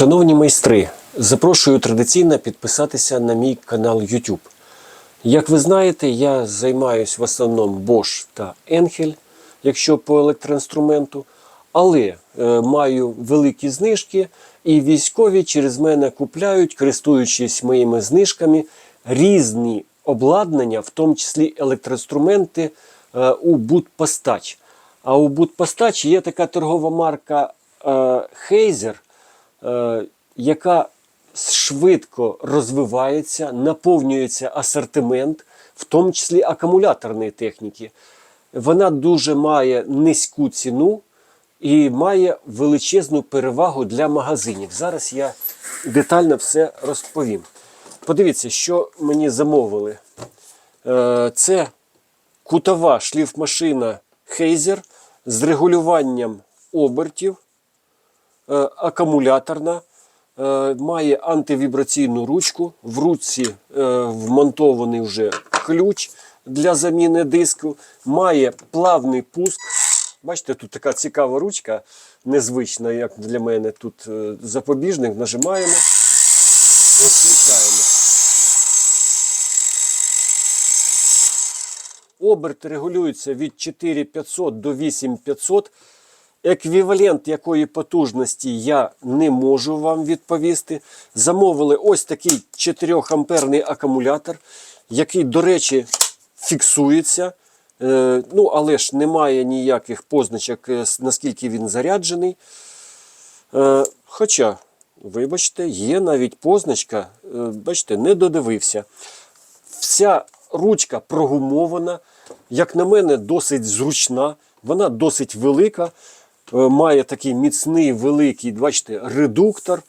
Шановні майстри, запрошую традиційно підписатися на мій канал YouTube. Як ви знаєте, я займаюся в основному Bosch та Enhel, якщо по електроінструменту, але е, маю великі знижки, і військові через мене купляють, користуючись моїми знижками, різні обладнання, в тому числі електроінструменти е, у Будпостач. А у Будпостач є така торгова марка е, Heiser, яка швидко розвивається, наповнюється асортимент, в тому числі акумуляторної техніки. Вона дуже має низьку ціну і має величезну перевагу для магазинів. Зараз я детально все розповім. Подивіться, що мені замовили. Е, Це кутова шліфмашина Heiser з регулюванням обертів е, акумуляторна, е, має антивібраційну ручку. В ручці е, вмонтований вже ключ для заміни диску, має плавний пуск. Бачите, тут така цікава ручка, незвична, як для мене. Тут е, запобіжник, нажимаємо і. Оберт регулюється від 4500 до 8500. Еквівалент якої потужності я не можу вам відповісти. Замовили ось такий 4 амперний акумулятор, який, до речі, фіксується. Е, ну, але ж немає ніяких позначок, е, наскільки він заряджений. Е, хоча, вибачте, є навіть позначка, бачите, не додивився. Вся ручка прогумована, як на мене, досить зручна, вона досить велика, має такий міцний великий, бачите, редуктор,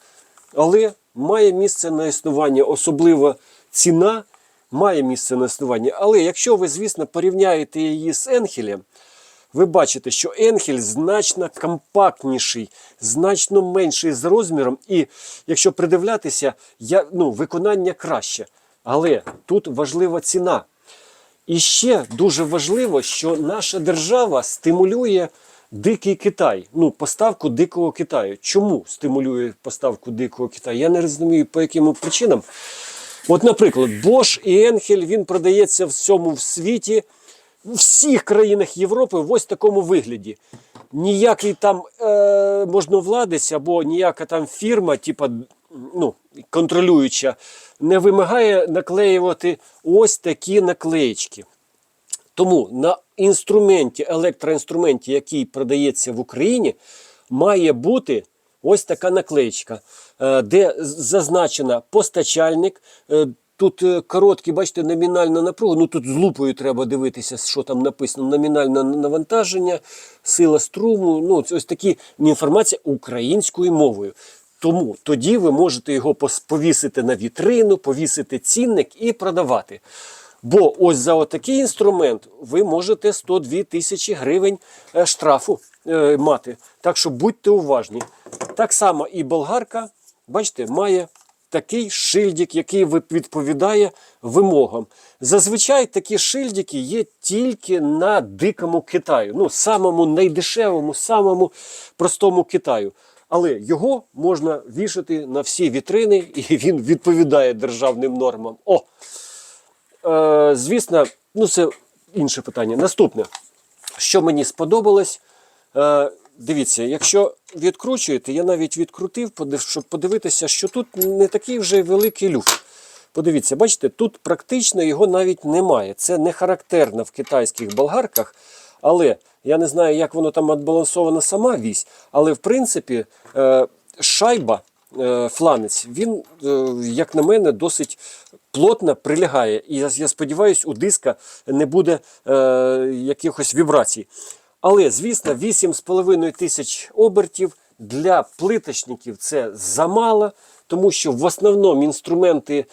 але має місце на існування, особливо ціна має місце на існування. Але якщо ви, звісно, порівняєте її з Енхелем, ви бачите, що Енхель значно компактніший, значно менший з розміром, і якщо придивлятися, я, ну, виконання краще. Але тут важлива ціна. І ще дуже важливо, що наша держава стимулює дикий Китай, ну, поставку дикого Китаю. Чому стимулює поставку дикого Китаю? Я не розумію, по яким причинам. От, наприклад, Bosch і Enhel, він продається всьому в світі, в всіх країнах Європи в ось такому вигляді. Ніякий там е, можновладець або ніяка там фірма, типа, ну, контролююча, не вимагає наклеювати ось такі наклеєчки. Тому на інструменті, електроінструменті, який продається в Україні, має бути ось така наклеєчка, е, де зазначена постачальник. е, Тут е, короткі, бачите, номінальна напруга. Ну тут з лупою треба дивитися, що там написано. Номінальне навантаження, сила струму. Ну, ось такі інформація українською мовою. Тому тоді ви можете його повісити на вітрину, повісити цінник і продавати. Бо ось за отакий інструмент ви можете 102 тисячі гривень е, штрафу е, мати. Так що будьте уважні. Так само і болгарка, бачите, має такий шильдик, який відповідає вимогам. Зазвичай такі шильдики є тільки на дикому Китаю, ну, самому найдешевому, самому простому Китаю. Але його можна вішати на всі вітрини, і він відповідає державним нормам. О! Е, звісно, ну це інше питання. Наступне, що мені сподобалось, е, дивіться, якщо відкручуєте, я навіть відкрутив, щоб подивитися, що тут не такий вже великий люк. Подивіться, бачите, тут практично його навіть немає. Це не характерно в китайських болгарках, але я не знаю, як воно там відбалансована сама вісь, але в принципі е, шайба, фланець, він, е, як на мене, досить плотно прилягає. І я, сподіваюся, у диска не буде е, якихось вібрацій. Але, звісно, 8,5 тисяч обертів для плиточників це замало, тому що в основному інструменти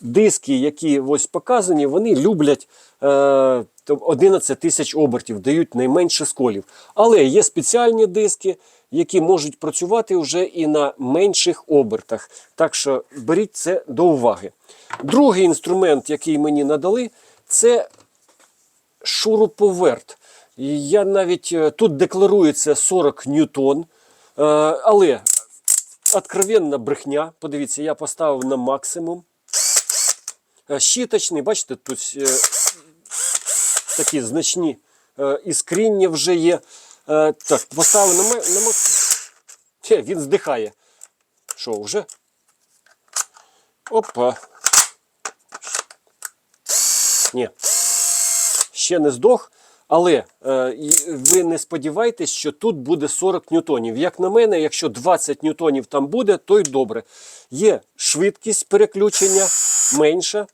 диски, які ось показані, вони люблять е, 11 тисяч обертів, дають найменше сколів. Але є спеціальні диски, які можуть працювати вже і на менших обертах. Так що беріть це до уваги. Другий інструмент, який мені надали, це шуруповерт. Я навіть е, тут декларується 40 ньютон, е, але откровенна брехня. Подивіться, я поставив на максимум. Е, Щіточний, бачите, тут такі значні іскріння вже є. Е, так, поставив на, ме- на максимум. Хе, він здихає. Що, вже? Опа. Ні. Ще не здох. Але е, ви не сподівайтесь, що тут буде 40 ньютонів. Як на мене, якщо 20 ньютонів там буде, то й добре. Є швидкість переключення менша,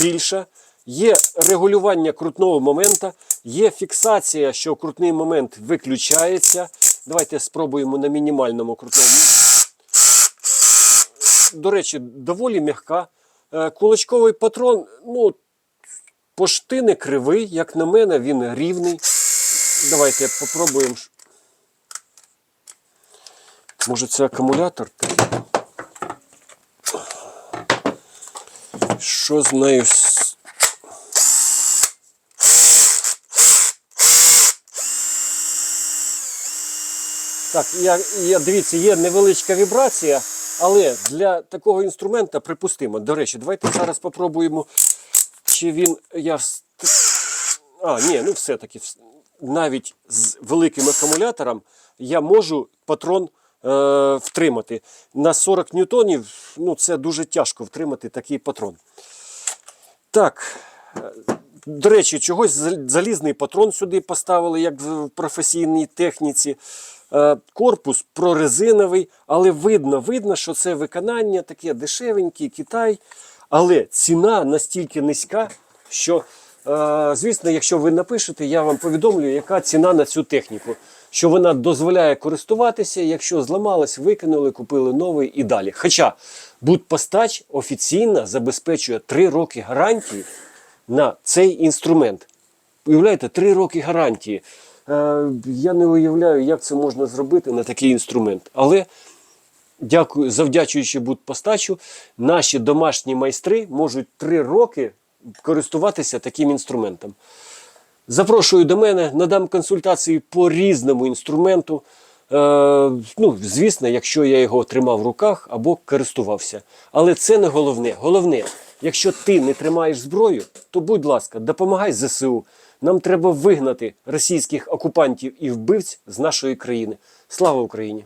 більша, є регулювання крутного моменту, є фіксація, що крутний момент виключається. Давайте спробуємо на мінімальному крутному. До речі, доволі м'яка. Е, Кулачковий патрон, ну, пошти не кривий, як на мене, він рівний. Давайте попробуємо. Може це акумулятор? Що з нею? Так, я, я, дивіться, є невеличка вібрація, але для такого інструмента припустимо. До речі, давайте зараз попробуємо, чи він. Я А, ні, ну все-таки навіть з великим акумулятором я можу патрон е, втримати. На 40 ньютонів ну, це дуже тяжко втримати такий патрон. Так. е, До речі, чогось залізний патрон сюди поставили, як в професійній техніці. Е, Корпус прорезиновий, але видно, видно, що це виконання таке дешевеньке, Китай. Але ціна настільки низька, що, е, звісно, якщо ви напишете, я вам повідомлю, яка ціна на цю техніку. Що вона дозволяє користуватися, якщо зламалась, викинули, купили новий і далі. Хоча Будпостач офіційно забезпечує 3 роки гарантії на цей інструмент. Уявляєте, 3 роки гарантії. Е, я не уявляю, як це можна зробити на такий інструмент. Але дякую, завдячуючи Будпостачу, наші домашні майстри можуть 3 роки користуватися таким інструментом. Запрошую до мене, надам консультації по різному інструменту. Е, ну, звісно, якщо я його тримав в руках або користувався. Але це не головне. Головне, якщо ти не тримаєш зброю, то будь ласка, допомагай ЗСУ. Нам треба вигнати російських окупантів і вбивць з нашої країни. Слава Україні!